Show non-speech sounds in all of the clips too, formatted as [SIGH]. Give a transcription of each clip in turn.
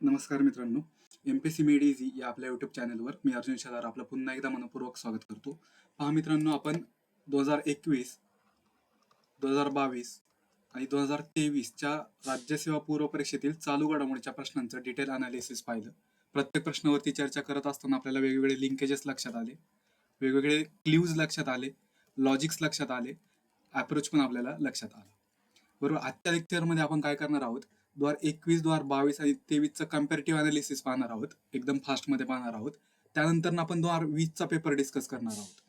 नमस्कार मित्रांनो. M P C made easy या आपल्या युट्यूब चॅनलवर मी अर्जुन शेलार आपलं पुन्हा एकदा मनपूर्वक स्वागत करतो. पहा मित्रांनो आपण दोन हजार एकवीस दोन हजार बावीस आणि दोन हजार तेवीसच्या राज्यसेवा पूर्व परीक्षेतील चालू घडामोडीच्या प्रश्नांचं डिटेल अनालिसिस पाहिलं. प्रत्येक प्रश्नावरती चर्चा करत असताना आपल्याला वेगवेगळे लिंकेजेस लक्षात आले वेगवेगळे क्ल्यूज लक्षात आले लॉजिक्स लक्षात आले अप्रोच पण आपल्याला लक्षात आला. बरोबर? आजच्या लेक्चरमध्ये आपण काय करणार आहोत? दोन एकवीस दोन बावीस आणि तेवीसचं कम्पॅरेटिव्ह अनालिसिस पाहणार आहोत. एकदम फास्टमध्ये पाहणार आहोत. त्यानंतर आपण दोन वीसचा पेपर डिस्कस करणार आहोत.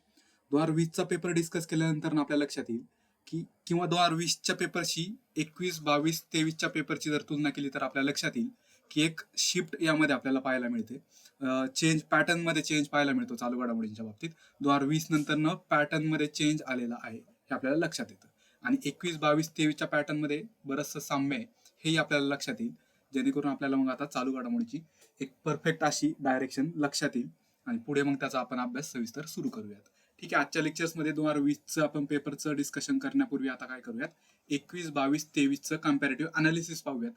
दोन वीसचा पेपर डिस्कस केल्यानंतर आपल्या लक्षात येईल की किंवा दोन हजार वीसच्या पेपरशी एकवीस बावीस तेवीसच्या पेपरची जर तुलना केली तर आपल्या लक्षात येईल की एक शिफ्ट यामध्ये आपल्याला पाहायला मिळते. चेंज पॅटर्नमध्ये चेंज पाहायला मिळतो चालू घडामोडींच्या बाबतीत. दोन हजार वीस नंतरनं पॅटर्नमध्ये चेंज आलेला आहे हे आपल्याला लक्षात येतं. आणि एकवीस बावीस तेवीसच्या पॅटर्नमध्ये बरंचसं साम्य आहे. हेही आपल्याला लक्षात येईल. जेणेकरून आपल्याला मग आता चालू घडामोडीची एक परफेक्ट अशी डायरेक्शन लक्षात येईल. आणि पुढे मग त्याचा आपण अभ्यास सविस्तर सुरू करूयात. ठीक आहे आजच्या लेक्चर्समध्ये दोन हजार वीसचं आपण पेपरचं डिस्कशन करण्यापूर्वी आता काय करूयात? एकवीस बावीस तेवीसचं कम्पॅरेटिव्ह अनालिसिस पाहूयात.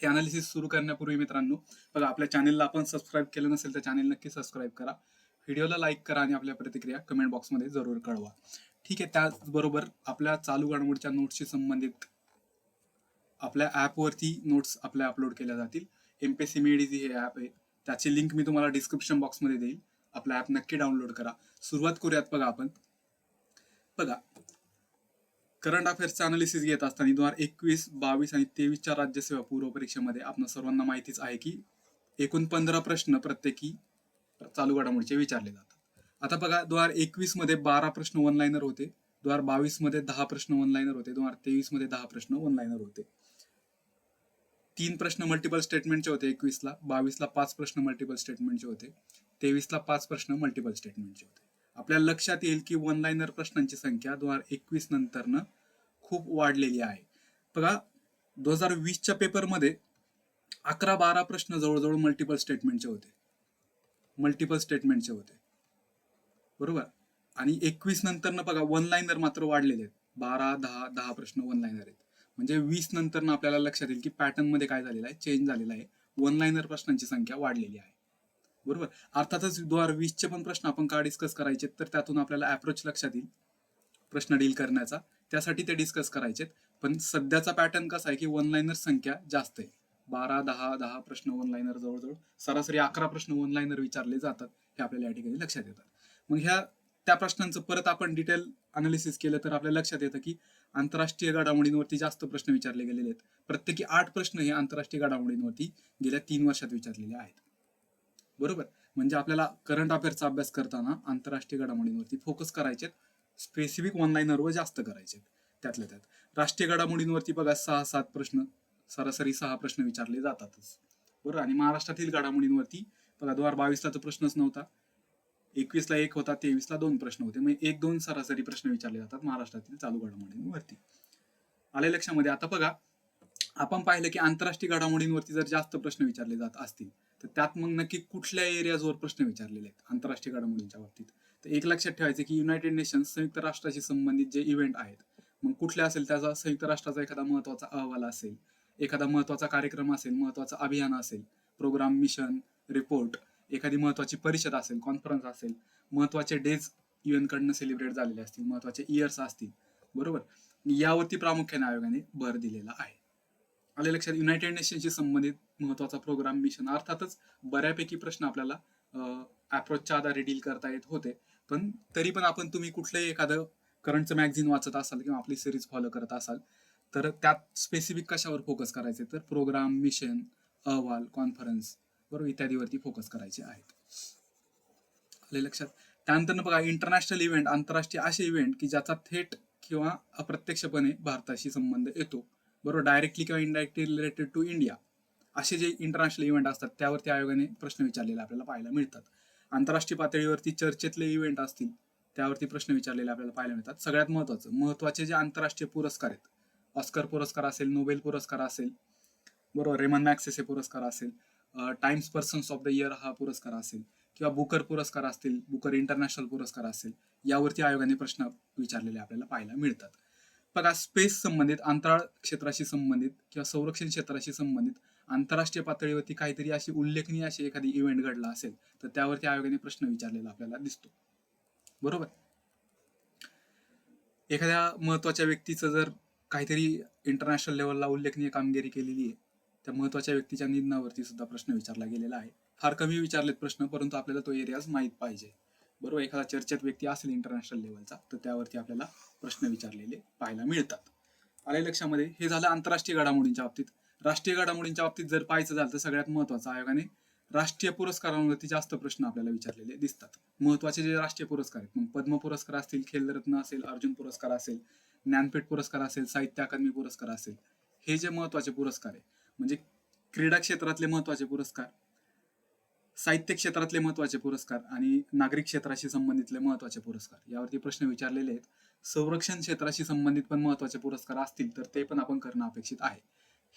हे अनालिसिस सुरू करण्यापूर्वी मित्रांनो बघा आपल्या चॅनलला आपण सबस्क्राईब केलं नसेल तर चॅनल नक्की सबस्क्राईब करा. व्हिडिओला लाईक करा आणि आपल्या प्रतिक्रिया कमेंट बॉक्समध्ये जरूर कळवा. ठीक आहे त्याचबरोबर आपल्या चालू घडामोडीच्या नोट्सशी संबंधित आपल्या ॲपवरती नोट्स आपल्या अपलोड केल्या जातील. एम पी सी हे ॲप आहे. त्याची लिंक मी तुम्हाला डिस्क्रिप्शन बॉक्समध्ये देईल. आपला ॲप नक्की डाउनलोड करा. सुरुवात करूयात बघा आपण. बघा. करंट अफेअर्सचं अनालिसिस घेत असताना दोन हजार एकवीस बावीस आणि तेवीसच्या राज्यसेवा पूर्व परीक्षेमध्ये आपण सर्वांना माहितीच आहे की एकूण पंधरा प्रश्न प्रत्येकी चालू घडामोडीचे विचारले जातात. आता बघा दोन हजार एकवीसमध्ये बारा प्रश्न वन लाईनर होते. दोन हजार बावीसमध्ये दहा प्रश्न वन लाईनर होते. दोन हजार तेवीसमध्ये दहा प्रश्न वन लाईनर होते. तीन प्रश्न मल्टिपल स्टेटमेंटचे होते एकवीसला बावीसला पाच प्रश्न मल्टिपल स्टेटमेंटचे होते तेवीसला पाच प्रश्न मल्टिपल स्टेटमेंटचे होते. आपल्या लक्षात येईल की वन लाईनर प्रश्नांची संख्या दोन हजार एकवीस नंतरनं खूप वाढलेली आहे. बघा दोन हजार वीसच्या पेपरमध्ये अकरा बारा प्रश्न जवळजवळ मल्टिपल स्टेटमेंटचे होते. मल्टिपल स्टेटमेंटचे होते. बरोबर? आणि एकवीस नंतरनं बघा वन लाईनर मात्र वाढलेले आहेत. बारा दहा दहा प्रश्न वन लाईनर आहेत. म्हणजे वीस नंतर आपल्याला लक्षात येईल की पॅटर्नमध्ये काय झालेलं आहे चेंज झालेला आहे. वन लाईनर प्रश्नांची संख्या वाढलेली आहे. बरोबर? अर्थातच दोन हजार वीसचे पण प्रश्न आपण का डिस्कस करायचे तर त्यातून आपल्याला अप्रोच लक्षात येईल. प्रश्न डील करण्याचा. त्यासाठी ते डिस्कस करायचेत. पण सध्याचा पॅटर्न कसा आहे की वन लाईनर संख्या जास्त आहे. बारा दहा दहा प्रश्न वन लाईनर जवळजवळ सरासरी अकरा प्रश्न वन लाईनर विचारले जातात हे आपल्याला या ठिकाणी लक्षात येतात. मग ह्या त्या प्रश्नांचं परत आपण डिटेल अनालिसिस केलं तर आपल्या लक्षात येतं की आंतरराष्ट्रीय घडामोडींवरती जास्त प्रश्न विचारले गेलेले आहेत. प्रत्येकी आठ प्रश्न हे आंतरराष्ट्रीय घडामोडींवरती गेल्या तीन वर्षात विचारलेले आहेत. बरोबर? म्हणजे आपल्याला करंट अफेअरचा अभ्यास करताना आंतरराष्ट्रीय घडामोडींवरती फोकस करायचे स्पेसिफिक ऑनलाईनवर जास्त करायचे त्यातल्या त्यात. राष्ट्रीय घडामोडींवरती बघा सहा सात प्रश्न सरासरी सहा प्रश्न विचारले जातातच. बरोबर आणि महाराष्ट्रातील घडामोडींवरती बघा दोन हजार बावीसला तर प्रश्नच नव्हता. एकवीसला एक होता तेवीसला दोन प्रश्न होते. मग एक दोन सरासरी प्रश्न विचारले जातात महाराष्ट्रातील चालू घडामोडींवरती. आले लक्षामध्ये. आता बघा आपण पाहिलं की आंतरराष्ट्रीय घडामोडींवरती जर जास्त प्रश्न विचारले जात असतील तर त्यात मग नक्की कुठल्या एरियाजवर प्रश्न विचारलेले आहेत आंतरराष्ट्रीय घडामोडींच्या बाबतीत? तर एक लक्षात ठेवायचं की युनायटेड नेशन्स संयुक्त राष्ट्राशी संबंधित जे इव्हेंट आहेत मग कुठल्या असेल? त्याचा संयुक्त राष्ट्राचा एखादा महत्त्वाचा अहवाल असेल एखादा महत्त्वाचा कार्यक्रम असेल महत्त्वाचा अभियान असेल प्रोग्राम मिशन रिपोर्ट एखादी महत्वाची परिषद असेल कॉन्फरन्स असेल महत्त्वाचे डेज युएन कडनं सेलिब्रेट झालेले असतील महत्त्वाचे इयर्स असतील बरोबर? यावरती प्रामुख्याने आयोगाने भर दिलेला आहे. आले लक्षात? युनायटेड नेशनशी संबंधित महत्त्वाचा प्रोग्राम मिशन अर्थातच बऱ्यापैकी प्रश्न आपल्याला अप्रोचच्या आधारे डील करता येत होते. पण तरी पण आपण तुम्ही कुठलंही एखादं करंटचं मॅगझिन वाचत असाल किंवा आपली सिरीज फॉलो करत असाल तर त्यात स्पेसिफिक कशावर फोकस करायचे? तर प्रोग्राम मिशन अहवाल कॉन्फरन्स बरोबर? इत्यादीवरती फोकस करायचे आहेत. आले लक्षात? त्यानंतर बघा इंटरनॅशनल इव्हेंट आंतरराष्ट्रीय असे इव्हेंट की ज्याचा थेट किंवा अप्रत्यक्षपणे भारताशी संबंध येतो. बरोबर? डायरेक्टली किंवा इनडायरेक्टली रिलेटेड टू इंडिया असे जे इंटरनॅशनल इव्हेंट असतात त्यावरती आयोगाने प्रश्न विचारलेले आपल्याला पाहायला मिळतात. आंतरराष्ट्रीय पातळीवरती चर्चेतले इव्हेंट असतील त्यावरती प्रश्न विचारलेले आपल्याला पाहायला मिळतात. सगळ्यात महत्वाचं महत्त्वाचे जे आंतरराष्ट्रीय पुरस्कार आहेत ऑस्कर पुरस्कार असेल नोबेल पुरस्कार असेल बरोबर? रेमन मॅक्सेस पुरस्कार असेल Times persons of the year हा पुरस्कार असेल किंवा बुकर पुरस्कार असतील बुकर इंटरनॅशनल पुरस्कार असेल यावरती आयोगाने प्रश्न विचारलेले आपल्याला पाहायला मिळतात. बघा स्पेस संबंधित अंतराळ क्षेत्राशी संबंधित किंवा संरक्षण क्षेत्राशी संबंधित आंतरराष्ट्रीय पातळीवरती काहीतरी अशी उल्लेखनीय अशी एखादी इव्हेंट घडला असेल तर त्यावरती आयोगाने प्रश्न विचारलेला आपल्याला दिसतो. बरोबर? एखाद्या महत्त्वाच्या व्यक्तीचं जर काहीतरी इंटरनॅशनल लेवलला उल्लेखनीय कामगिरी केलेली आहे त्या महत्त्वाच्या व्यक्तीच्या निधनावरती सुद्धा प्रश्न विचारला गेलेला आहे. फार कमी विचारलेत प्रश्न परंतु आपल्याला तो एरियाज माहीत पाहिजे. बरोबर? एखादा चर्चेत व्यक्ती असेल इंटरनॅशनल लेवलचा तर त्यावरती आपल्याला प्रश्न विचारलेले पाहायला मिळतात. आले लक्षामध्ये? हे झालं आंतरराष्ट्रीय घडामोडींच्या बाबतीत. राष्ट्रीय घडामोडींच्या बाबतीत जर पाहायचं झालं तर सगळ्यात महत्वाचं आयोगाने राष्ट्रीय पुरस्कारांवरती जास्त प्रश्न आपल्याला विचारलेले दिसतात. महत्त्वाचे जे राष्ट्रीय पुरस्कार आहेत मग पद्म पुरस्कार असतील खेलरत्न असेल अर्जुन पुरस्कार असेल ज्ञानपीठ पुरस्कार असेल साहित्य अकादमी पुरस्कार असेल हे जे महत्त्वाचे पुरस्कार आहे म्हणजे क्रीडा क्षेत्रातले महत्त्वाचे पुरस्कार साहित्य क्षेत्रातले महत्त्वाचे पुरस्कार आणि नागरिक क्षेत्राशी संबंधितले महत्त्वाचे पुरस्कार यावरती प्रश्न विचारलेले आहेत. संरक्षण क्षेत्राशी संबंधित पण महत्त्वाचे पुरस्कार असतील तर ते पण आपण करणं अपेक्षित आहे.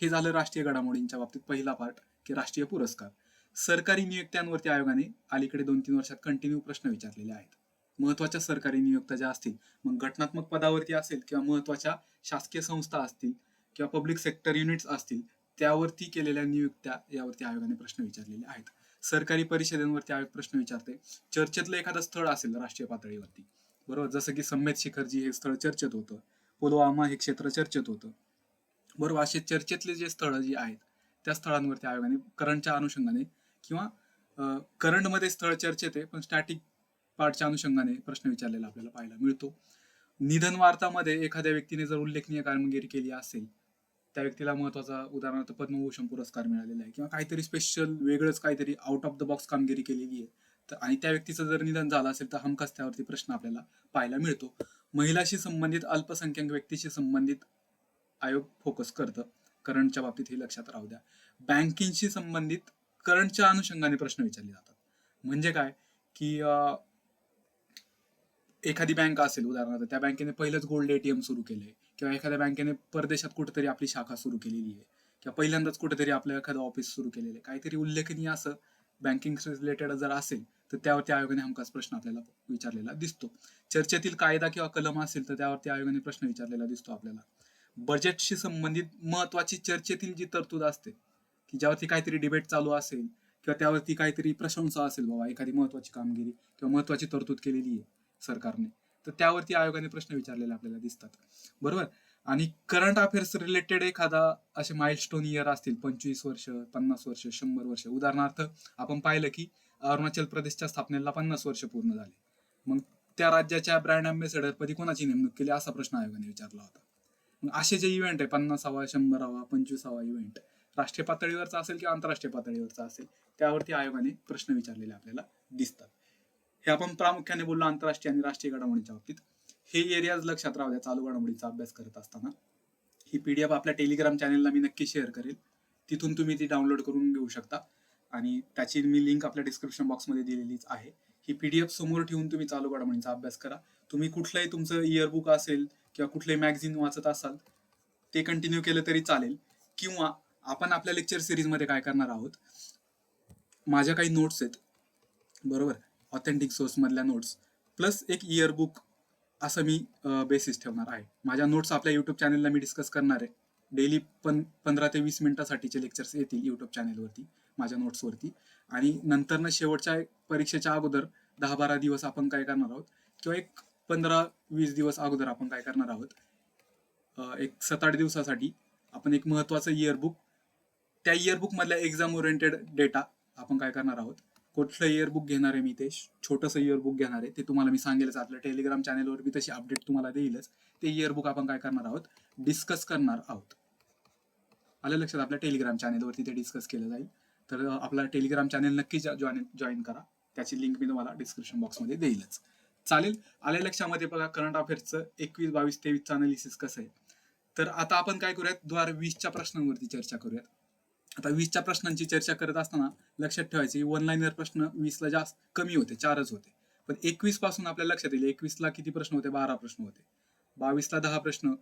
हे झालं राष्ट्रीय घडामोडींच्या बाबतीत पहिला पार्ट की राष्ट्रीय पुरस्कार. सरकारी नियुक्त्यांवरती आयोगाने अलीकडे दोन तीन वर्षात कंटिन्यू प्रश्न विचारलेले आहेत. महत्त्वाच्या सरकारी नियुक्त्या ज्या असतील मग घटनात्मक पदावरती असेल किंवा महत्त्वाच्या शासकीय संस्था असतील किंवा पब्लिक सेक्टर युनिट्स असतील त्यावरती केलेल्या नियुक्त्या यावरती आयोगाने प्रश्न विचारलेले आहेत. सरकारी परिषदेवरती आयोग प्रश्न विचारते चर्चेतलं एखादं स्थळ असेल राष्ट्रीय पातळीवरती. बरोबर? जसं की सम्मेत शिखरजी हे स्थळ चर्चेत होतं. पुलवामा हे क्षेत्र चर्चेत होतं. बरोबर? असे चर्चेतले जे स्थळं जी आहेत त्या स्थळांवरती आयोगाने करंटच्या अनुषंगाने किंवा करंटमध्ये स्थळ चर्चेत आहे पण स्टॅटिक पार्टच्या अनुषंगाने प्रश्न विचारलेला आपल्याला पाहायला मिळतो. निधन वार्तामध्ये एखाद्या व्यक्तीने जर उल्लेखनीय कामगिरी केली असेल त्या व्यक्तीला महत्त्वाचा उदाहरणार्थ पद्मभूषण पुरस्कार मिळालेला आहे. किंवा काहीतरी स्पेशल वेगळंच काहीतरी आउट ऑफ द बॉक्स कामगिरी केलेली आहे. तर आणि त्या व्यक्तीचं जर निधन झालं असेल तर हमखास त्यावरती प्रश्न आपल्याला पाहायला मिळतो. महिलाशी संबंधित अल्पसंख्याक व्यक्तीशी संबंधित आयोग फोकस करतं. करंटच्या बाबतीत हे लक्षात राहू द्या. बँकिंगशी संबंधित करंटच्या अनुषंगाने प्रश्न विचारले जातात. म्हणजे काय? की एखादी बँक असेल उदाहरणार्थ त्या बँकेने पहिलंच गोल्ड एटीएम सुरू केलंय. किंवा एखाद्या बँकेने परदेशात कुठेतरी आपली शाखा सुरू केलेली आहे. किंवा पहिल्यांदाच कुठेतरी आपलं एखादं ऑफिस सुरू केलेलं आहे. काहीतरी उल्लेखनीय असं बँकिंग रिलेटेड जर असेल तर त्यावरती आयोगाने हमखास प्रश्न आपल्याला विचारलेला दिसतो. चर्चेतील कायदा किंवा कलम असेल तर त्यावरती आयोगाने प्रश्न विचारलेला दिसतो आपल्याला. बजेटशी संबंधित महत्वाची चर्चेतील जी तरतूद असते की ज्यावरती काहीतरी डिबेट चालू असेल किंवा त्यावरती काहीतरी प्रशंसा असेल बाबा एखादी महत्वाची कामगिरी किंवा महत्वाची तरतूद केलेली आहे सरकारने. तर त्यावरती आयोगाने प्रश्न विचारलेले आपल्याला दिसतात. बरोबर? आणि करंट अफेअर्स रिलेटेड एखादा असे माइलस्टोन इयर असतील पंचवीस वर्ष पन्नास वर्ष शंभर वर्ष. उदाहरणार्थ आपण पाहिलं की अरुणाचल प्रदेशच्या स्थापनेला पन्नास वर्ष पूर्ण झाले. मग त्या राज्याच्या ब्रँड अँबेसेडर पदी कोणाची नेमणूक केली असा प्रश्न आयोगाने विचारला होता. मग असे जे इव्हेंट आहे पन्नासावा शंभरावा पंचवीसावा इव्हेंट राष्ट्रीय पातळीवरचा असेल किंवा आंतरराष्ट्रीय पातळीवरचा असेल त्यावरती आयोगाने प्रश्न विचारलेले आपल्याला दिसतात. हे आपण प्रामुख्याने बोललो आंतरराष्ट्रीय आणि राष्ट्रीय घडामोडीच्या बाबतीत. हे एरियाज लक्षात राहू द्या चालू घडामोडीचा अभ्यास करत असताना. ही पीडीएफ आपल्या टेलिग्राम चॅनेलला मी नक्की शेअर करेल. तिथून तुम्ही ती डाउनलोड करून घेऊ शकता. आणि त्याची मी लिंक आपल्या डिस्क्रिप्शन बॉक्समध्ये दिलेलीच आहे. ही पीडीएफ समोर ठेवून तुम्ही चालू घडामोडींचा अभ्यास करा. तुम्ही कुठलंही तुमचं इयरबुक असेल किंवा कुठलंही मॅगझिन वाचत असाल ते कंटिन्यू केलं तरी चालेल. किंवा आपण आपल्या लेक्चर सिरीजमध्ये काय करणार आहोत? माझ्या काही नोट्स आहेत. बरोबर? ऑथेंटिक सोर्समधल्या नोट्स प्लस एक इयरबुक असं मी बेसिस ठेवणार आहे. माझ्या नोट्स आपल्या यूट्यूब चॅनलला मी डिस्कस करणार आहे. डेली पण पंधरा ते वीस मिनिटासाठीचे लेक्चर्स येतील यूट्यूब चॅनेलवरती माझ्या नोट्सवरती आणि नंतरनं शेवटच्या परीक्षेच्या अगोदर दहा बारा दिवस आपण काय करणार आहोत किंवा एक पंधरा वीस दिवस अगोदर आपण काय करणार आहोत एक सात आठ दिवसासाठी आपण एक महत्त्वाचं इयरबुक त्या इयरबुकमधल्या एक्झाम ओरिएंटेड डेटा आपण काय करणार आहोत कुठलं इयरबुक घेणार आहे मी ते छोटंसं इयरबुक घेणार आहे. ते तुम्हाला मी सांगेलच. आपल्या टेलिग्राम चॅनेलवर मी तशी अपडेट तुम्हाला देईलच. ते इयरबुक आपण काय करणार आहोत? डिस्कस करणार आहोत. आलं लक्षात? आपल्या टेलिग्राम चॅनेलवरती ते डिस्कस केलं जाईल. तर आपला टेलिग्राम चॅनेल नक्की जॉईन जॉईन करा. त्याची लिंक मी तुम्हाला डिस्क्रिप्शन बॉक्समध्ये देईलच. चालेल? आल्या लक्षामध्ये बघा करंट अफेअर्सचं एकवीस बावीस तेवीसचं अनालिसिस कसं आहे? तर आता आपण काय करूयात? द्वार वीसच्या प्रश्नांवरती चर्चा करूयात. आता वीसच्या प्रश्नांची चर्चा करत असताना लक्षात ठेवायचे वन लाईनर प्रश्न वीसला जास्त कमी होते चारच होते. पण एकवीसपासून आपल्याला लक्षात येईल एकवीसला किती प्रश्न होते? बारा प्रश्न होते. बावीसला दहा प्रश्न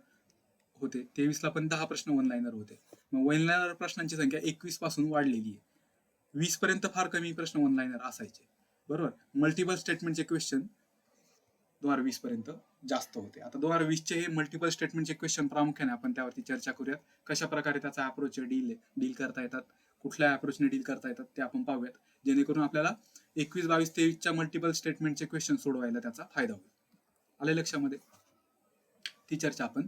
होते तेवीसला पण दहा प्रश्न वन लाईनर होते. मग वन लाईनर प्रश्नांची संख्या एकवीसपासून वाढलेली आहे. वीस पर्यंत फार कमी प्रश्न वन लाईनर असायचे. बरोबर? मल्टिपल स्टेटमेंटचे क्वेश्चन दोन हजार वीस पर्यंत जास्त होते. आता दोन हजार वीसचे हे मल्टिपल स्टेटमेंटचे क्वेश्चन प्रामुख्याने आपण त्यावरती चर्चा करूयात. कशा प्रकारे त्याचा अप्रोच डील डील करता येतात? कुठल्या अप्रोचने डील करता येतात? ते आपण पाहूयात. जेणेकरून आपल्याला एकवीस बावीस तेवीसच्या मल्टिपल स्टेटमेंटचे क्वेश्चन सोडवायला त्याचा फायदा होईल. आले लक्षामध्ये? ती चर्चा आपण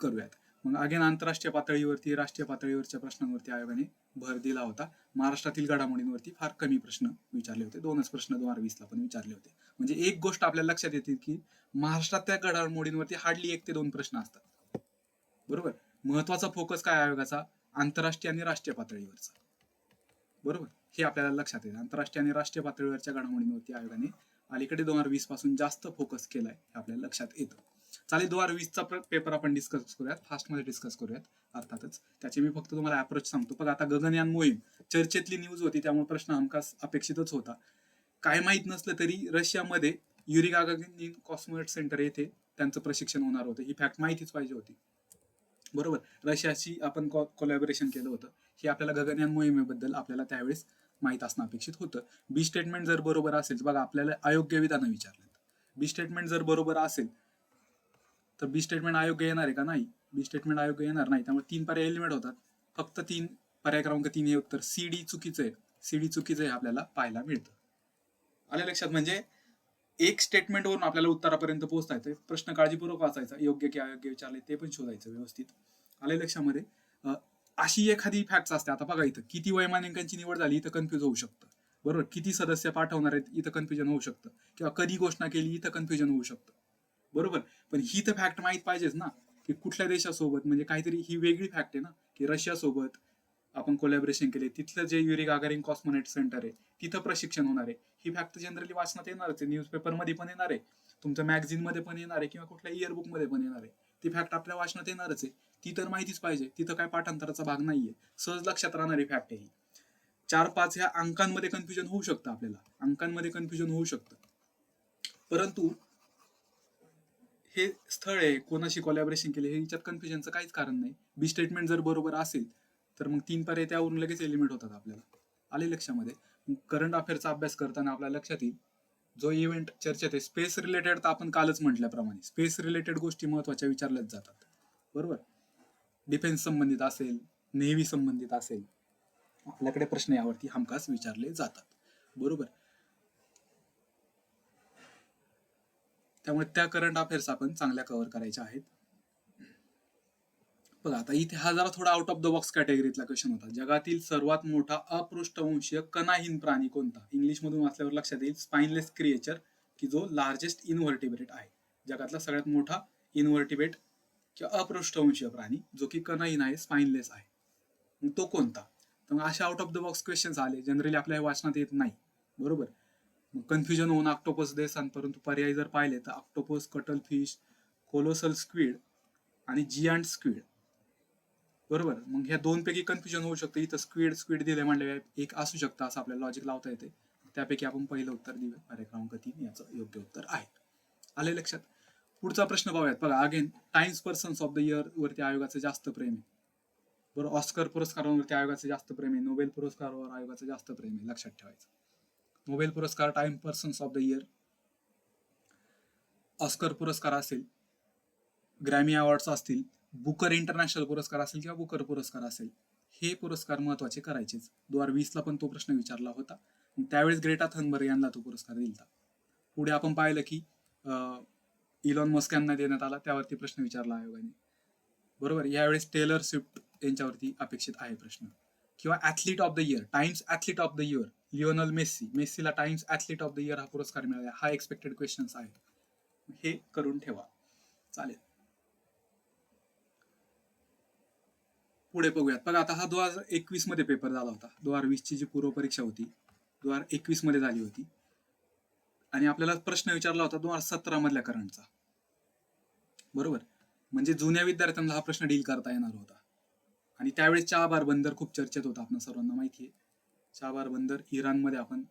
करूयात. मग अगेन आंतरराष्ट्रीय पातळीवरती राष्ट्रीय पातळीवरच्या प्रश्नांवरती आयोगाने भर दिला होता. महाराष्ट्रातील घडामोडींवरती फार कमी प्रश्न विचारले होते. दोनच प्रश्न दोन हजार वीसला पण विचारले होते. म्हणजे एक गोष्ट आपल्याला लक्षात येते की महाराष्ट्रात त्या घडामोडींवरती हार्डली एक ते दोन प्रश्न असतात. बरोबर? महत्त्वाचा फोकस काय आयोगाचा? आंतरराष्ट्रीय आणि राष्ट्रीय पातळीवरचा. बरोबर? हे आपल्याला लक्षात येते आंतरराष्ट्रीय आणि राष्ट्रीय पातळीवरच्या घडामोडींवरती आयोगाने अलीकडे दोन हजार वीसपासून जास्त फोकस केलाय हे आपल्याला लक्षात येतं. चालेल दोन हजार वीसचा पेपर आपण डिस्कस करूयात फास्टमध्ये डिस्कस करूयात अर्थातच. त्याचे मी फक्त तुम्हाला अप्रोच सांगतो. पण आता गगनयान मोहीम चर्चेतली न्यूज होती त्यामुळे प्रश्न हमखास अपेक्षितच होता. काय माहीत नसलं तरी रशियामध्ये युरी गागागिन कॉस्मोएट सेंटर येथे त्यांचं प्रशिक्षण होणार होतं. ही फॅक्ट माहितीच पाहिजे होती. बरोबर? रशियाशी आपण कोलॅबोरेशन केलं होतं. हे आपल्याला गगनयान मोहिमेबद्दल आपल्याला त्यावेळेस माहीत असणं अपेक्षित होतं. बी स्टेटमेंट जर बरोबर असेल बघा आपल्याला अयोग्य विधानं विचारले. बी स्टेटमेंट जर बरोबर असेल तर बी स्टेटमेंट अयोग्य येणार आहे का? नाही. बी स्टेटमेंट अयोग्य येणार नाही. त्यामुळे तीन पर्याय एलिमेंट होतात. फक्त तीन पर्याय क्रमांक तीन हे उत्तर सी डी चुकीचं आहे. सी डी चुकीचं आहे आपल्याला पाहायला मिळतं. आल्या लक्षात? म्हणजे एक स्टेटमेंट वरून आपल्याला उत्तरापर्यंत पोहोचता येतं प्रश्न काळजीपूर्वक वाचायचा. योग्य की अयोग्य विचारले ते पण शोधायचं व्यवस्थित. आले लक्षामध्ये? अशी एखादी फॅक्ट असते. आता बघा इथं. किती वैमानिकांची निवड झाली इथं कन्फ्युज होऊ शकतं. बरोबर? किती सदस्य पाठवणार आहेत इथं कन्फ्युजन होऊ शकतं. किंवा कधी घोषणा केली इथं कन्फ्युजन होऊ शकतं. बरोबर? पण ही तर फॅक्ट माहीत पाहिजेच ना की कुठल्या देशासोबत? म्हणजे काहीतरी ही वेगळी फॅक्ट आहे ना की रशियासोबत आपण कोलॅबरेशन केले तिथलं जे युरी गागारिन कॉस्मोनेट सेंटर आहे तिथं प्रशिक्षण होणार आहे. ही फॅक्ट जनरली वाचण्यात येणारच आहे न्यूजपेपरमध्ये पण येणार आहे तुमच्या मॅगझिनमध्ये पण येणार आहे किंवा कुठल्या इयरबुकमध्ये पण येणार आहे. ती फॅक्ट आपल्या वाचनात येणारच आहे. ती तर माहितीच पाहिजे तिथं काय पाठांतराचा भाग नाहीये. सहज लक्षात राहणारी फॅक्ट आहे ही. चार पाच ह्या अंकांमध्ये कन्फ्युजन होऊ शकतं आपल्याला. अंकांमध्ये कन्फ्युजन होऊ शकतं. परंतु हे स्थळ आहे कोणाशी कोलॅबरेशन केले हे याच्यात कन्फ्युजनचं काहीच कारण नाही. बी स्टेटमेंट जर बरोबर असेल तर मग तीन पर्याय त्यावरून लगेच एलिमेंट होतात आपल्याला. आले लक्षामध्ये. करंट अफेअरचा अभ्यास करताना आपल्या लक्षात येईल. जो इव्हेंट चर्चेत आहे स्पेस रिलेटेड तर आपण कालच म्हटल्याप्रमाणे स्पेस रिलेटेड गोष्टी महत्त्वाच्या विचारल्याच जातात. बरोबर? डिफेन्स संबंधित असेल नेव्ही संबंधित असेल आपल्याकडे प्रश्न यावरती हमखास विचारले जातात. बरोबर? त्यामुळे त्या करंट अफेअर्स आपण चांगल्या कव्हर करायच्या आहेत. बघा आता इथे हा जरा थोडा आउट ऑफ द बॉक्स कॅटेगरीतला क्वेश्चन होता. जगातील सर्वात मोठा अपृष्ठवंशीय कणाहीन प्राणी कोणता? इंग्लिश मधून वाचल्यावर लक्षात येईल स्पाइनलेस क्रिएचर की जो लार्जेस्ट इनव्हर्टिब्रेट आहे. जगातला सगळ्यात मोठा इनव्हर्टिब्रेट किंवा अपृष्ठवंशीय प्राणी जो की कणाहीन आहे स्पाइनलेस आहे. मग तो कोणता? तर अशा out of the box questions आले. जनरली आपल्या वाचनात येत नाही. बरोबर? कन्फ्युजन होऊन ऑक्टोपस देसान परंतु पर्याय जर पाहिले तर octopus cuttle fish colossal squid आणि जियांट स्क्विड बरोबर? मग ह्या दोन पैकी कन्फ्युजन होऊ शकतं. इथं स्क्विड स्क्विड दिले म्हणले एक असू शकतं असं आपल्याला लॉजिक लावता येते त्यापैकी आपण पहिलं उत्तर दिलं पर्याय क्रमांक तीन याचं योग्य उत्तर आहे. आले लक्षात. पुढचा प्रश्न पाहूयात. बघा again Times persons of the year वरती आयोगाचं जास्त प्रेम आहे. बरं ऑस्कर पुरस्कारांवरती आयोगाचं जास्त प्रेम आहे. नोबेल पुरस्कारावर आयोगाचं जास्त प्रेम आहे. लक्षात ठेवायचं. नोबेल पुरस्कार Time persons of the year Oscar पुरस्कार असेल ग्रॅमी अवॉर्ड्स असतील बुकर इंटरनॅशनल पुरस्कार असेल किंवा बुकर पुरस्कार असेल हे पुरस्कार महत्त्वाचे करायचेच. दोन हजार वीसला पण तो प्रश्न विचारला होता. त्यावेळेस ग्रेटा थनबर्ग यांना तो पुरस्कार दिला पुढे आपण पाहिलं की इलॉन मस्क यांना देण्यात आला. त्यावरती प्रश्न विचारला आयोगाने. बरोबर? यावेळेस टेलर स्विफ्ट यांच्यावरती अपेक्षित आहे प्रश्न. किंवा athlete of the year Times athlete of the year Lionel Messi मेस्सीला Times athlete of the year हा पुरस्कार मिळाला. हा एक्सपेक्टेड क्वेश्चन्स आहे. हे करून ठेवा. चालेल. पुढे बघूयात. बघा आता हा दोन हजार एकवीसमध्ये पेपर झाला होता. दोन हजार वीस ची जी पूर्व परीक्षा होती दोन हजार एकवीसमध्ये झाली होती. आणि आपल्याला प्रश्न विचारला होता दोन हजार सतरा मधल्या करंटचा बरोबर? म्हणजे जुन्या विद्यार्थ्यांना हा प्रश्न डील करता येणार होता. आणि त्यावेळेस चहा बार बंदर खूप चर्चेत होता आपण सर्वांना माहिती आहे चाबार बंदर इराणमध्ये आपण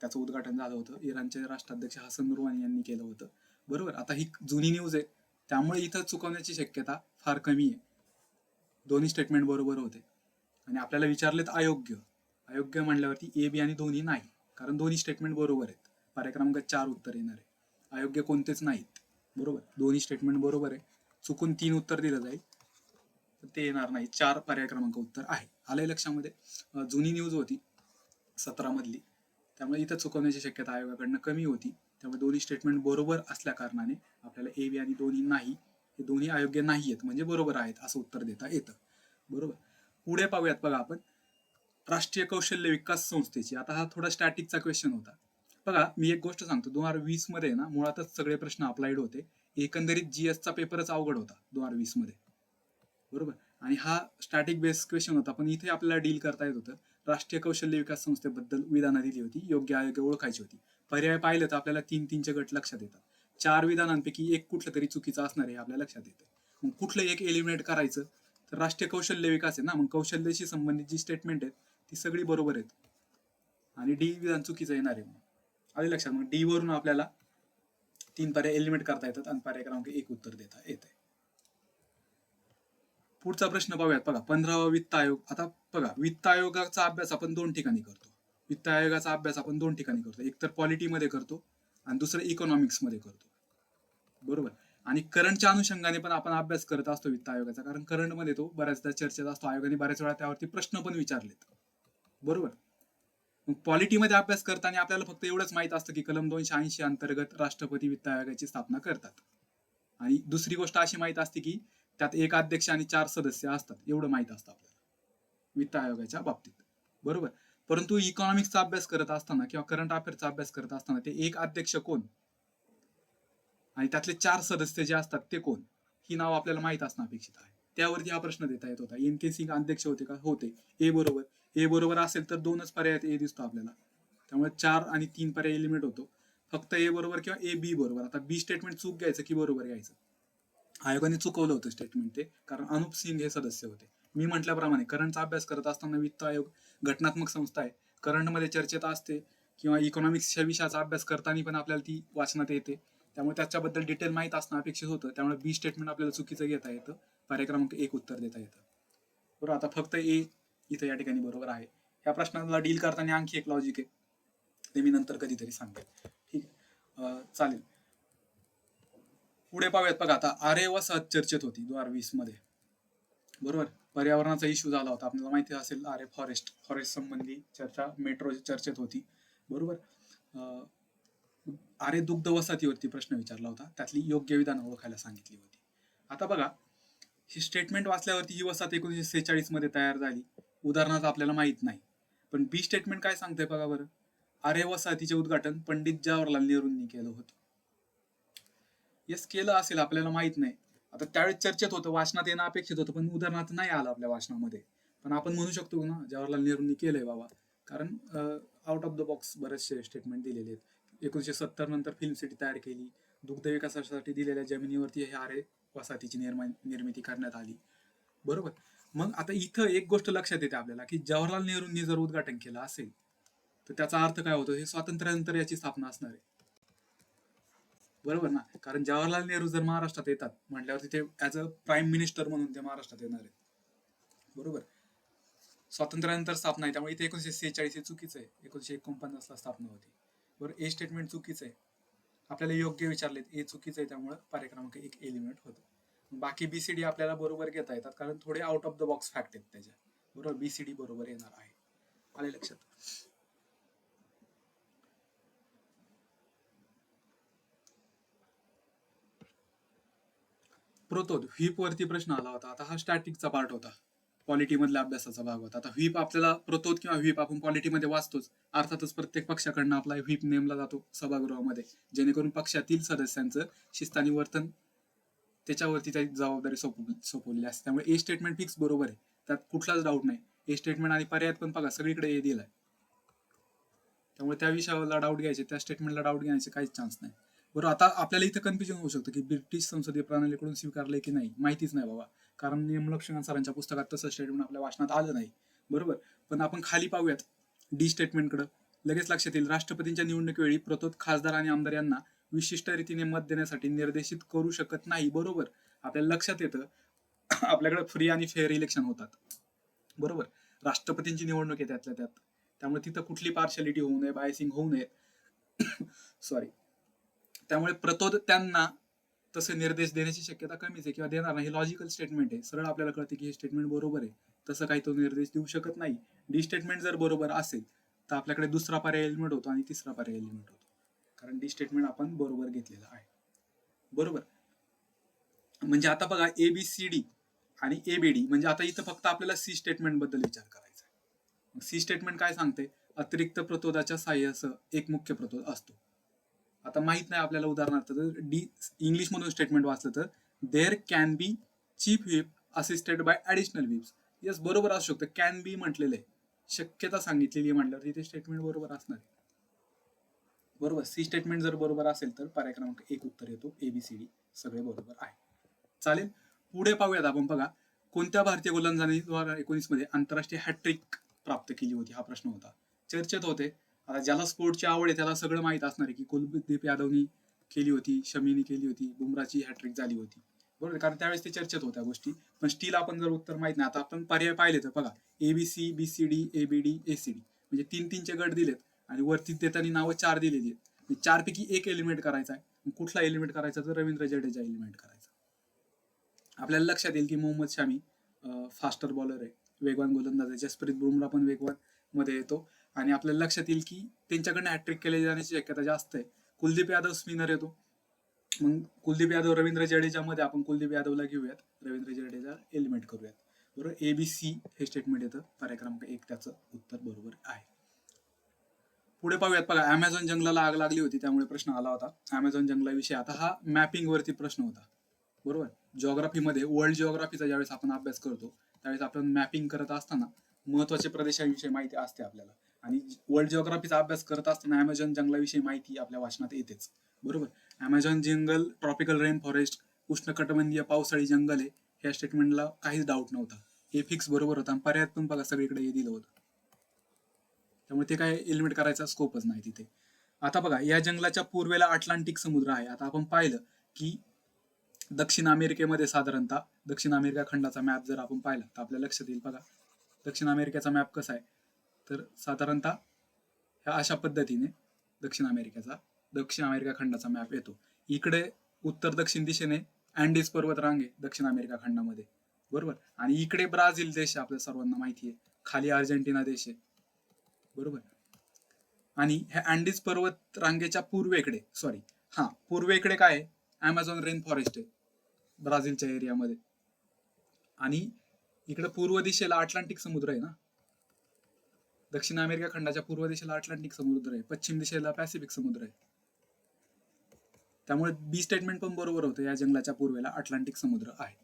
त्याचं उद्घाटन झालं होतं. इराणचे राष्ट्राध्यक्ष हसन रुहानी यांनी केलं होतं. बरोबर? आता ही जुनी न्यूज आहे. त्यामुळे इथं चुकवण्याची शक्यता फार कमी आहे. दोन्ही स्टेटमेंट बरोबर होते. आणि आपल्याला विचारलेत अयोग्य. अयोग्य म्हणल्यावरती ए बी आणि दोन्ही नाही. कारण दोन्ही स्टेटमेंट बरोबर आहेत. पर्याय क्रमांक चार उत्तर येणार आहे. अयोग्य कोणतेच नाहीत. बरोबर? दोन्ही स्टेटमेंट बरोबर आहे. चुकून तीन उत्तर दिलं जाईल. ते येणार नाही. चार पर्याय क्रमांक उत्तर आहे. आलंय लक्षामध्ये. जुनी न्यूज होती. सतरा मधली. त्यामुळे इथं चुकवण्याची शक्यता आयोगाकडनं कमी होती. त्यामुळे दोन्ही स्टेटमेंट बरोबर असल्या कारणाने आपल्याला ए बी आणि दोन्ही नाही. हे दोन्ही अयोग्य नाही आहेत म्हणजे बरोबर आहेत असं उत्तर देता येतं. बरोबर? पुढे पाहूयात बघा आपण. राष्ट्रीय कौशल्य विकास संस्थेची. आता हा थोडा स्टॅटिकचा क्वेश्चन होता. बघा मी एक गोष्ट सांगतो. दोन हजार वीसमध्ये ना मुळातच सगळे प्रश्न अप्लाइड होते. एकंदरीत जीएसचा पेपरच अवघड होता. दोन हजार वीसमध्ये. बरोबर? आणि हा स्टॅटिक बेस क्वेश्चन होता पण इथे आपल्याला डील करता येत होतं. राष्ट्रीय कौशल्य विकास संस्थेबद्दल विधानं दिली होती योग्य अयोग्य ओळखायची होती. पर्याय पाहिलं तर आपल्याला तीन तीनचे गट लक्षात येतात. चार विधानांपैकी एक कुठलं तरी चुकीचं असणार आहे हे आपल्या लक्षात येतं. मग कुठलं एक एलिमिनेट करायचं? तर राष्ट्रीय कौशल्य विकास आहे ना? मग कौशल्याशी संबंधित जी स्टेटमेंट आहेत ती सगळी बरोबर आहेत. आणि डी विधान चुकीचं येणार आहे. मग आले लक्षात? मग डी वरून आपल्याला तीन पर्याय एलिमिनेट करता येतात आणि पर्याय क्रमांक एक उत्तर देता येते पुढचा प्रश्न पाहूयात. बघा पंधरावा वित्त आयोग. आता बघा वित्त आयोगाचा अभ्यास आपण दोन ठिकाणी करतो. वित्त आयोगाचा अभ्यास आपण दोन ठिकाणी करतो. एक तर पॉलिटीमध्ये करतो आणि दुसरं इकॉनॉमिक्समध्ये करतो. बरोबर? आणि करंटच्या अनुषंगाने पण आपण अभ्यास करत असतो वित्त आयोगाचा. कारण करंटमध्ये तो बऱ्याचदा चर्चेत असतो. आयोगाने बऱ्याच वेळा त्यावरती प्रश्न पण विचारलेत. बरोबर? मग पॉलिटीमध्ये अभ्यास करताना आपल्याला फक्त एवढंच माहीत असतं की कलम दोनशे ऐंशी अंतर्गत राष्ट्रपती वित्त आयोगाची स्थापना करतात. आणि दुसरी गोष्ट अशी माहीत असते की त्यात एक अध्यक्ष आणि चार सदस्य असतात. एवढं माहीत असतं आपल्याला. वित्त आयोगाच्या बाबतीत. बरोबर? परंतु इकॉनॉमिक्सचा अभ्यास करत असताना किंवा करंट अफेअरचा अभ्यास करत असताना ते एक अध्यक्ष कोण? आणि त्यातले चार सदस्य जे असतात ते कोण? ही नाव आपल्याला माहीत असणं अपेक्षित आहे. त्यावरती हा प्रश्न देता येत होता. एन के सिंग अध्यक्ष होते का? होते. ए बरोबर. ए बरोबर असेल तर दोनच पर्याय ए दिसतो आपल्याला. त्यामुळे चार आणि तीन पर्याय लिमिट होतो. फक्त ए बरोबर किंवा ए बी बरोबर. आता बी स्टेटमेंट चूक घ्यायचं की बरोबर घ्यायचं? आयोगाने चुकवलं होतं स्टेटमेंट ते कारण अनुप सिंग हे सदस्य होते. मी म्हटल्याप्रमाणे करंटचा अभ्यास करत असताना वित्त आयोग घटनात्मक संस्था आहे. करंटमध्ये चर्चेत असते किंवा इकॉनॉमिक्सच्या विषयाचा अभ्यास करताना पण आपल्याला ती वाचनात येते. त्यामुळे त्याच्याबद्दल डिटेल माहीत असणं अपेक्षित होतं. त्यामुळे बी स्टेटमेंट आपल्याला चुकीचं घेता येतं. पर्याय क्रमांक एक उत्तर देता येतं. बरोबर आता फक्त ए इथं या ठिकाणी बरोबर आहे. या प्रश्नाला डील करताना आणखी एक लॉजिक आहे. ते मी नंतर कधीतरी सांगेल. चालेल. पुढे पाहूयात बघा आता आरे व वसाहत चर्चेत होती दोन हजार वीसमध्ये. बरोबर? पर्यावरणाचा इश्यू झाला होता. आपल्याला माहिती असेल आरे फॉरेस्ट फॉरेस्ट संबंधी चर्चा मेट्रो चर्चेत होती. बरोबर? आरे दुग्ध वसाहतीवरती प्रश्न विचारला होता. त्यातली योग्य विधानं ओळखायला सांगितली होती. आता बघा ही स्टेटमेंट वाचल्यावरती ही वसाहत एकोणीसशे सेहेचाळीसमध्ये तयार झाली. उदाहरणार्थ आपल्याला माहीत नाही. पण बी स्टेटमेंट काय सांगतंय बघा बरं. आरे वसाहतीचे उद्घाटन पंडित जवाहरलाल नेहरूंनी केलं होतं. येस केलं असेल आपल्याला माहीत नाही. आता त्यावेळेस चर्चेत होतं वाचनात येणं अपेक्षित होतं पण उदाहरणार्थ नाही आलं आपल्या वाचनामध्ये. पण आपण म्हणू शकतो ना जवाहरलाल नेहरूंनी केलंय बाबा. कारण आउट ऑफ द बॉक्स बरेचसे स्टेटमेंट दिलेले आहेत. एकोणीसशे सत्तर नंतर फिल्म सिटी तयार केली. दुग्ध विकासासाठी दिलेल्या जमिनीवरती हे आरे वसाहतीची निर्मा निर्मिती करण्यात आली. बरोबर? मग आता इथं एक गोष्ट लक्षात येते आपल्याला की जवाहरलाल नेहरूंनी जर उद्घाटन केलं असेल तर त्याचा अर्थ काय होतो? हे स्वातंत्र्यानंतर याची स्थापना असणार आहे. बरोबर ना? कारण जवाहरलाल नेहरू जर महाराष्ट्रात येतात म्हटल्यावर तिथे ऍज अ प्राईम मिनिस्टर म्हणून ते महाराष्ट्रात येणार आहेत. बरोबर? स्वातंत्र्यानंतर स्थापना आहे त्यामुळे इथे एकोणीशे सेहेचाळीस हे चुकीचं आहे. एकोणीशे एकोणपन्नासला स्थापना होती. बरोबर ए स्टेटमेंट चुकीचं आहे. आपल्याला योग्य विचारलेत ए चुकीचं आहे त्यामुळे पर्याय क्रमांक एक एलिमेंट होतो. बाकी बीसीडी आपल्याला बरोबर घेता येतात कारण थोडे out of the box fact आहेत त्याच्या. बरोबर? बीसीडी बरोबर येणार आहे. आले लक्षात? प्रोतोद व्हीप वरती प्रश्न आला होता. आता हा स्टॅटिकचा पार्ट होता. पॉलिटी मधल्या अभ्यासाचा भाग होता. आता व्हीप आपल्याला प्रोतोत किंवा व्हीप आपण पॉलिटीमध्ये वाचतोच. अर्थातच प्रत्येक पक्षाकडनं आपला व्हीप नेमला जातो सभागृहामध्ये. जेणेकरून पक्षातील सदस्यांचं शिस्तानी वर्तन त्याच्यावरती त्याची जबाबदारी सोपवली सोपवलेली असते. त्यामुळे ए स्टेटमेंट फिक्स बरोबर आहे. त्यात कुठलाच डाऊट नाही. ए स्टेटमेंट आणि पर्यायात पण बघा सगळीकडे ए दिलाय. त्यामुळे त्या विषयाला डाऊट घ्यायचे त्या स्टेटमेंटला डाऊट घ्यायचे काहीच चान्स नाही. बरं आता आपल्याला इथं कन्फ्युजन होऊ शकतं की ब्रिटिश संसदीय प्रणालीकडून स्वीकारलंय की नाही? माहितीच नाही बाबा. कारण नियमलक्षण सरांच्या पुस्तकात तसं स्टेटमेंट आपल्या वाचनात आलं नाही. बरोबर? पण आपण खाली पाहूयात डी स्टेटमेंटकडं लगेच लक्षात येईल. राष्ट्रपतींच्या निवडणुकीवेळी प्रतोद खासदार आणि आमदार यांना विशिष्ट रीतीने मत देण्यासाठी निर्देशित करू शकत नाही. बरोबर? आपल्याला लक्षात येतं. आपल्याकडे फ्री आणि फेअर इलेक्शन होतात. बरोबर? राष्ट्रपतींची निवडणूक आहे त्यातल्या त्यात. त्यामुळे तिथं कुठली पार्शॅलिटी होऊ नये बायसिंग होऊ नये. [COUGHS] सॉरी त्यामुळे प्रतोद त्यांना तसे निर्देश देण्याची शक्यता कमीच आहे किंवा देणार नाही. हे लॉजिकल स्टेटमेंट आहे. सरळ आपल्याला कळते की हे स्टेटमेंट बरोबर आहे. तसं काही तो निर्देश देऊ शकत नाही. डी स्टेटमेंट जर बरोबर असेल तर आपल्याकडे दुसरा पर्याय एलिमेंट होतो आणि तिसरा पर्याय एलिमेंट होतो. कारण डी स्टेटमेंट आपण बरोबर घेतलेलं आहे. बरोबर? म्हणजे आता बघा ए बी सी डी आणि ए बी डी म्हणजे आता इथं फक्त आपल्याला सी स्टेटमेंटबद्दल विचार करायचा आहे. सी स्टेटमेंट काय सांगते? अतिरिक्त प्रतोदाच्या साह्यासह एक मुख्य प्रतोद असतो. आता माहीत नाही आपल्याला उदाहरणार्थ डी इंग्लिश मधून स्टेटमेंट वाचलं तर there can be chief whip assisted by additional whips yes बरोबर असू शकतं. कॅन बी म्हटलेलं आहे. शक्यता सांगितलेली आहे म्हटल्यावर तिथे स्टेटमेंट बरोबर असणार बरोबर. सी स्टेटमेंट जर बरोबर असेल तर पर्याय क्रमांक एक उत्तर येतो. एबीसीडी सगळे बरोबर आहे. चालेल? पुढे पाहूयात आपण. बघा कोणत्या भारतीय गोलंदाजाने दोन हजार एकोणीसमध्ये आंतरराष्ट्रीय हॅट्रिक प्राप्त केली होती? हा प्रश्न होता. चर्चेत होते. ज्याला स्पोर्टची आवड आहे त्याला सगळं माहीत असणार आहे की कुलदीप यादवनी केली होती शमीने केली होती बुमराची हॅट्रिक झाली होती. बरोबर? कारण त्यावेळेस ते चर्चेत होत्या गोष्टी. पण स्टील आपण जर उत्तर माहीत नाही आता आपण पर्याय पाहिले तर बघा A B C B C B D A B D A C D म्हणजे तीन तीनचे गट दिलेत आणि वरती देताना नावं चार दिलेली आहेत. म्हणजे चार पैकी एक एलिमेंट करायचा आहे. कुठला एलिमेंट करायचा? तर रवींद्र जडेजा एलिमेंट करायचा. आपल्याला लक्षात येईल की मोहम्मद शामी फास्टर बॉलर आहे. वेगवान गोलंदाज आहे. जसप्रीत बुमरा पण वेगवानमध्ये येतो. आणि आपल्याला लक्षात येईल की त्यांच्याकडनं हॅट्रिक केले जाण्याची शक्यता जास्त आहे. कुलदीप यादव स्पिनर येतो मग कुलदीप यादव रवींद्र जडेजामध्ये आपण कुलदीप यादवला घेऊयात. रवींद्र जडेजा एलिमेंट करूयात. बरोबर ए बी सी हे स्टेटमेंट येतं. पर्याय क्रमांक एक त्याचं उत्तर बरोबर आहे. पुढे पाहूयात बघा अमेझॉन जंगलाला आग लागली होती त्यामुळे प्रश्न आला होता. अमेझॉन जंगलाविषयी आता हा मॅपिंग वरती प्रश्न होता. बरोबर? जॉग्राफीमध्ये वर्ल्ड जिओग्राफीचा ज्यावेळेस आपण अभ्यास करतो त्यावेळेस आपण मॅपिंग करत असताना महत्त्वाचे प्रदेशांविषयी माहिती असते आपल्याला. आणि वर्ल्ड जिओग्राफीचा अभ्यास करत असताना अमेझॉन जंगलाविषयी माहिती आपल्या वाचनात येतेच. बरोबर? अमेझॉन जंगल ट्रॉपिकल रेन फॉरेस्ट उष्णकटबंधीय पावसाळी जंगल आहे ह्या स्टेटमेंटला काहीच डाऊट नव्हता. हे फिक्स बरोबर होता आणि पर्यायात पण बघा सगळीकडे हे दिलं होतं. त्यामुळे ते काय एलिमेंट करायचा स्कोपच नाही तिथे. आता बघा या जंगलाच्या पूर्वेला अटलांटिक समुद्र आहे. आता आपण पाहिलं की दक्षिण अमेरिकेमध्ये साधारणतः दक्षिण अमेरिका खंडाचा मॅप जर आपण पाहिला तर आपल्या लक्षात येईल बघा. दक्षिण अमेरिकेचा मॅप कसा आहे? तर साधारणतः ह्या अशा पद्धतीने दक्षिण अमेरिकेचा दक्षिण अमेरिका खंडाचा मॅप येतो. इकडे उत्तर दक्षिण दिशेने अँडीज पर्वत रांगे दक्षिण अमेरिका खंडामध्ये. बरोबर? आणि इकडे ब्राझील देश आहे आपल्या सर्वांना माहिती आहे. खाली अर्जेंटिना देश आहे. बरोबर? आणि ह्या अँडीज पर्वत रांगेच्या पूर्वेकडे सॉरी हा पूर्वेकडे काय आहे? अमेझॉन रेन फॉरेस्ट आहे ब्राझीलच्या एरियामध्ये आणि इकडे पूर्व दिशेला अटलांटिक समुद्र आहे ना? दक्षिण अमेरिका खंडाच्या पूर्व दिशेला अटलांटिक समुद्र आहे. पश्चिम दिशेला पॅसिफिक समुद्र आहे. त्यामुळे बी स्टेटमेंट पण बरोबर होतं. या जंगलाच्या पूर्वेला अटलांटिक समुद्र आहे.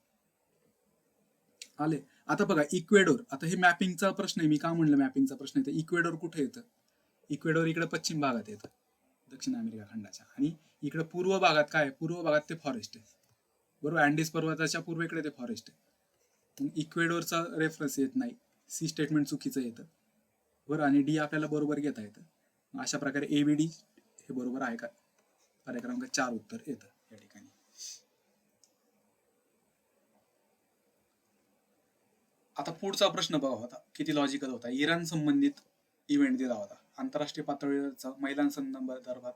आले. आता बघा इक्वेडोर. आता हे मॅपिंगचा प्रश्न आहे. मी का म्हणलं मॅपिंगचा प्रश्न आहे? इक्वेडोर कुठे येतं? इक्वेडोर इकडे पश्चिम भागात येतं. दक्षिण अमेरिका खंडाच्या. आणि इकडे पूर्व भागात काय पूर्व भागात ते फॉरेस्ट आहे. बरोबर? अँडीज पर्वताच्या पूर्वेकडे ते फॉरेस्ट आहे. इक्वेडोरचा रेफरन्स येत नाही. सी स्टेटमेंट चुकीचं येतं. बरं आणि डी आपल्याला बरोबर घेता येतं. अशा प्रकारे ए बी डी हे बरोबर आहे का? पर्याय क्रमांक चार उत्तर येतं या ठिकाणी. आता पुढचा प्रश्न बघा होता. किती लॉजिकल होता? इराण संबंधित इव्हेंट दिला होता. आंतरराष्ट्रीय पातळीवरचा महिलांसंदर्भात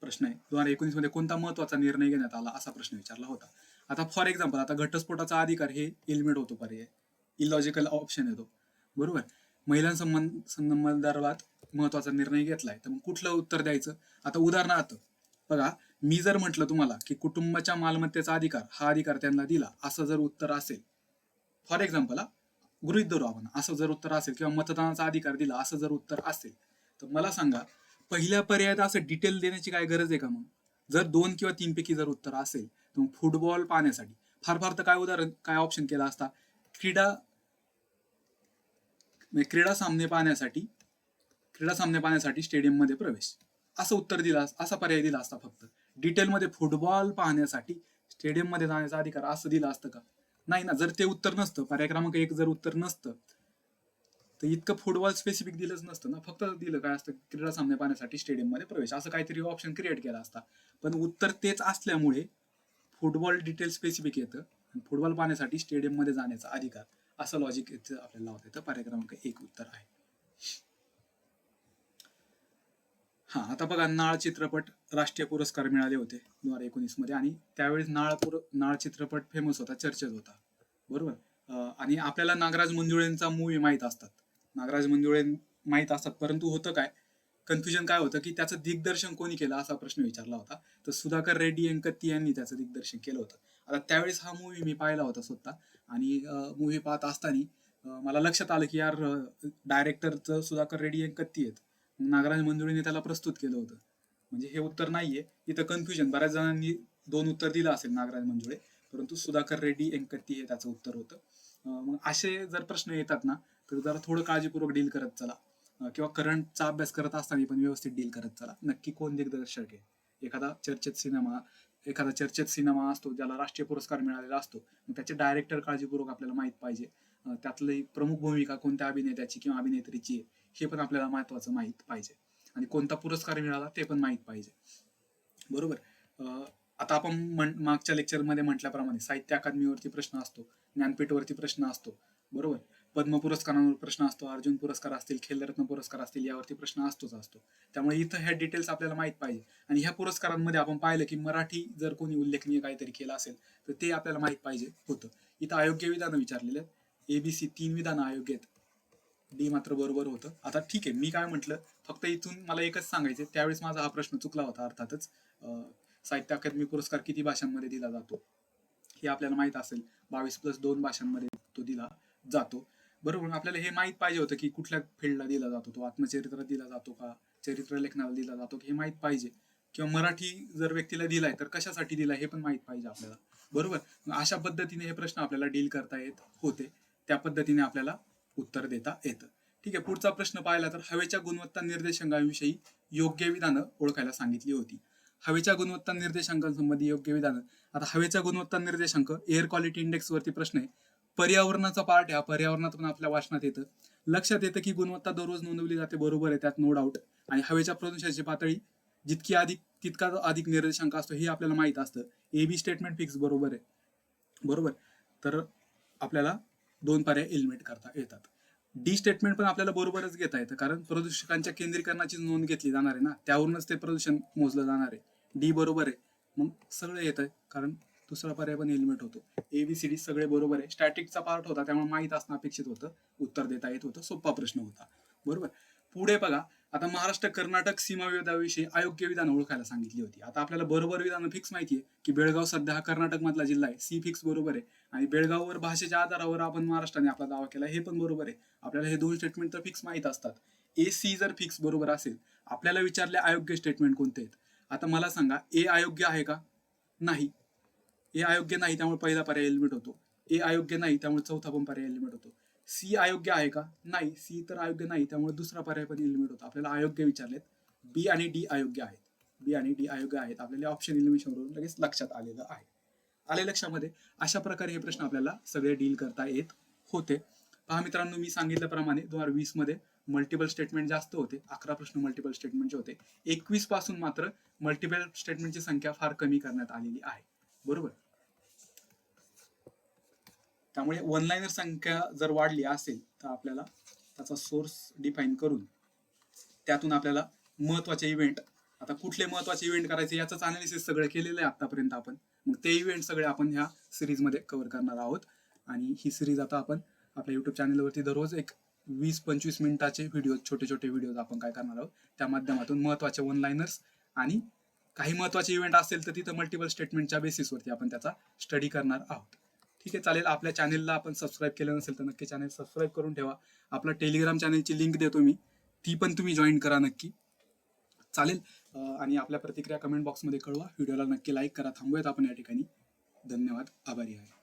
प्रश्न आहे. दोन हजार एकोणीसमध्ये कोणता महत्त्वाचा निर्णय घेण्यात आला असा प्रश्न विचारला होता. आता फॉर एक्झाम्पल आता घटस्फोटाचा अधिकार हे इलिमिट होतो पर्याय. इलॉजिकल ऑप्शन येतो बरोबर? महिलांसंबंध संदर्भात महत्त्वाचा निर्णय घेतलाय. तर मग कुठलं उत्तर द्यायचं? आता उदाहरणार्थ बघा मी जर म्हटलं तुम्हाला की कुटुंबाच्या मालमत्तेचा अधिकार हा अधिकार त्यांना दिला असं जर उत्तर असेल. फॉर एक्झाम्पल गृहित धरू आपण असं जर उत्तर असेल किंवा मतदानाचा अधिकार दिला असं जर उत्तर असेल तर मला सांगा पहिल्या पर्यायात असं डिटेल देण्याची काय गरज आहे का मग? जर दोन किंवा तीन पैकी जर उत्तर असेल तर मग फुटबॉल पाहण्यासाठी. फार फार तर काय उदाहरण काय ऑप्शन केला असता? क्रीडा म्हणजे क्रीडा सामने पाहण्यासाठी क्रीडा सामने पाहण्यासाठी स्टेडियममध्ये प्रवेश. असं उत्तर दिला असा पर्याय दिला असता फक्त. डिटेलमध्ये फुटबॉल पाहण्यासाठी स्टेडियममध्ये जाण्याचा अधिकार असं दिलं असतं का? नाही ना जर ते उत्तर नसतं पर्याय क्रमांक एक जर उत्तर नसतं तर इतकं फुटबॉल स्पेसिफिक दिलंच नसतं ना. फक्त दिलं काय असतं क्रीडा सामने पाहण्यासाठी स्टेडियममध्ये प्रवेश. असं काहीतरी ऑप्शन क्रिएट केला असता. पण उत्तर तेच असल्यामुळे फुटबॉल डिटेल स्पेसिफिक येतं. फुटबॉल पाहण्यासाठी स्टेडियममध्ये जाण्याचा अधिकार. असं लॉजिक इथं आपल्याला लावता येतं. पर्याय क्रमांक एक उत्तर आहे. हा आता बघा नाळ चित्रपट राष्ट्रीय पुरस्कार मिळाले होते दोन हजार एकोणीसमध्ये आणि त्यावेळेस नाळ पुर नाळ चित्रपट फेमस होता चर्चेत होता. बरोबर? आणि आपल्याला नागराज मंजुळेंचा मूवी माहीत असतात. नागराज मंजुळे माहीत असतात परंतु होतं काय? कन्फ्युजन काय होतं की त्याचं दिग्दर्शन कोणी केलं असा प्रश्न विचारला होता. तर सुधाकर रेड्डी अंकत्ती यांनी त्याचं दिग्दर्शन केलं होतं. आता त्यावेळेस हा मूवी मी पाहिला होता स्वतः. आणि मूवी पाहत असताना मला लक्षात आलं की यार डायरेक्टरचं सुधाकर रेड्डी अंकत्ती आहेत. नागराज मंजुळीने त्याला प्रस्तुत केलं होतं. म्हणजे हे उत्तर नाहीये. इथं कन्फ्युजन बऱ्याच जणांनी दोन उत्तर दिलं असेल नागराज मंजुळे. परंतु सुधाकर रेड्डी एंकत्ती हे त्याचं उत्तर होतं. मग असे जर प्रश्न येतात ना तर जरा थोडं काळजीपूर्वक डील करत चला. किंवा करंटचा अभ्यास करत असताना पण व्यवस्थित डील करत चला. नक्की कोण दिग्दर्शक आहे? एखादा चर्चेत सिनेमा एखादा चर्चेत सिनेमा असतो ज्याला राष्ट्रीय पुरस्कार मिळालेला असतो त्याचे डायरेक्टर काळजीपूर्वक आपल्याला माहीत पाहिजे. त्यातली प्रमुख भूमिका कोणत्या अभिनेत्याची किंवा अभिनेत्रीची आहे हे पण आपल्याला महत्वाचं माहीत पाहिजे. आणि कोणता पुरस्कार मिळाला ते पण माहीत पाहिजे. बरोबर? आता आपण म्हण- मागच्या लेक्चरमध्ये म्हटल्याप्रमाणे साहित्य अकादमीवरती प्रश्न असतो ज्ञानपीठवरती प्रश्न असतो. बरोबर? पद्म पुरस्कारांवर प्रश्न असतो अर्जुन पुरस्कार असतील खेलरत्न पुरस्कार असतील यावरती प्रश्न असतोच असतो. त्यामुळे इथं ह्या डिटेल्स आपल्याला माहीत पाहिजे. आणि ह्या पुरस्कारांमध्ये आपण पाहिलं की मराठी जर कोणी उल्लेखनीय काहीतरी केलं असेल तर ते आपल्याला माहीत पाहिजे होतं. इथं अयोग्य विधानं विचारलेले आहेत. एबीसी तीन विधानं अयोग्य आहेत. डी मात्र बरोबर होतं. आता ठीक आहे मी काय म्हटलं फक्त इथून मला एकच सांगायचं त्यावेळेस माझा हा प्रश्न चुकला होता अर्थातच साहित्य अकादमी पुरस्कार किती भाषांमध्ये दिला जातो? हे आपल्याला माहीत असेल. बावीस प्लस दोन भाषांमध्ये तो दिला जातो. बरोबर आपल्याला हे माहीत पाहिजे होतं की कुठल्या फील्डला दिला जातो तो आत्मचरित्रात दिला जातो का चरित्र लेखनाला दिला जातो हे माहीत पाहिजे. किंवा मराठी जर व्यक्तीला दिलाय तर कशासाठी दिलाय हे पण माहीत पाहिजे आपल्याला. बरोबर? अशा पद्धतीने हे प्रश्न आपल्याला डील करता येत होते. त्या पद्धतीने आपल्याला उत्तर देता येतं. ठीक आहे पुढचा प्रश्न पाहिला तर हवेच्या गुणवत्ता निर्देशांकाविषयी योग्य विधानं ओळखायला सांगितली होती. हवेच्या गुणवत्ता निर्देशांकांसंबंधी योग्य विधानं. आता हवेचा गुणवत्ता निर्देशांक एअर क्वालिटी इंडेक्स वरती प्रश्न आहे. पर्यावरणाचा पार्ट आहे. हा पर्यावरणात पण आपल्या वाचनात येतं. लक्षात येतं की गुणवत्ता दररोज नोंदवली जाते बरोबर आहे त्यात नो डाऊट आणि हवेच्या प्रदूषणाची पातळी जितकी अधिक तितका अधिक निर्देशांक असतो हे आपल्याला माहीत असतं. ए बी स्टेटमेंट फिक्स बरोबर आहे. बरोबर? तर आपल्याला दोन पर्याय एलिमिनेट करता येतात. डी स्टेटमेंट पण आपल्याला बरोबरच घेता येतं कारण प्रदूषकांच्या केंद्रीकरणाची नोंद घेतली जाणार आहे ना? त्यावरूनच ते प्रदूषण मोजलं जाणार आहे. डी बरोबर आहे. मग सगळं येत आहे कारण दुसरा पर्याय पण हेल्मेट होतो. ए बी सी डी सगळे बरोबर आहे. स्टॅटिकचा पार्ट होता त्यामुळे माहीत असणं अपेक्षित होतं. उत्तर देता येत होतं. सोपा प्रश्न होता. बरोबर? पुढे बघा. आता महाराष्ट्र कर्नाटक सीमा विवादाविषयी अयोग्य विधान ओळखायला सांगितली होती. आता आपल्याला बरोबर विधान फिक्स माहिती आहे की बेळगाव सध्या हा कर्नाटक मधला जिल्हा आहे. सी फिक्स बरोबर आहे. आणि बेळगाववर भाषेच्या आधारावर आपण महाराष्ट्राने आपला दावा केला हे पण बरोबर आहे. आपल्याला हे दोन स्टेटमेंट तर फिक्स माहीत असतात. ए सी जर फिक्स बरोबर असेल आपल्याला विचारले अयोग्य स्टेटमेंट कोणते आहेत? आता मला सांगा ए अयोग्य आहे का? नाही. ए अयोग्य नाही त्यामुळे पहिला पर्याय एलिमिट होतो. ए अयोग्य नाही त्यामुळे चौथा पण पर्याय एलिमिट होतो. सी अयोग्य आहे का? नाही. सी तर अयोग्य नाही त्यामुळे दुसरा पर्याय पण एलिमिट होतो. आपल्याला अयोग्य विचारलेत. बी आणि डी अयोग्य आहेत. बी आणि डी अयोग्य आहेत. आपल्याला ऑप्शन एलिमिनेशन लगेच लक्षात आलेलं आहे. आले लक्षामध्ये अशा प्रकारे हे प्रश्न आपल्याला सगळे डील करता येत होते. पहा मित्रांनो मी सांगितल्याप्रमाणे दोन हजार वीसमध्ये मल्टिपल स्टेटमेंट जास्त होते. अकरा प्रश्न मल्टिपल स्टेटमेंटचे होते. एकवीसपासून मात्र मल्टिपल स्टेटमेंटची संख्या फार कमी करण्यात आलेली आहे. बरोबर? त्यामुळे वनलायनर संख्या जर वाढली असेल तर आपल्याला त्याचा सोर्स डिफाईन करून त्यातून आपल्याला महत्त्वाचे इव्हेंट आता कुठले महत्त्वाचे इव्हेंट करायचे याचंच अनालिसिस सगळं केलेलं आहे आतापर्यंत आपण. मग ते इव्हेंट सगळे आपण ह्या सिरीजमध्ये कव्हर करणार आहोत. आणि ही सिरीज आता आपण आपल्या युट्यूब चॅनलवरती दररोज एक वीस पंचवीस मिनिटाचे व्हिडिओ छोटे छोटे व्हिडिओ आपण काय करणार आहोत? त्या माध्यमातून महत्त्वाचे वनलायनर्स आणि काही महत्त्वाचे इव्हेंट असेल तर तिथं मल्टिपल स्टेटमेंटच्या बेसिसवरती आपण त्याचा स्टडी करणार आहोत. ठीक आहे चालेल. आपल्या चॅनेलला आपण सबस्क्राईब केलं नसेल तर नक्की चॅनल सबस्क्राईब करून ठेवा. आपला टेलिग्राम चॅनलची लिंक देतो मी. ती पण तुम्ही जॉईन करा नक्की. चालेल. आणि आपल्या प्रतिक्रिया कमेंट बॉक्समध्ये कळवा. व्हिडिओला नक्की लाईक करा. थांबूयात आपण या ठिकाणी. धन्यवाद. आभारी आहे.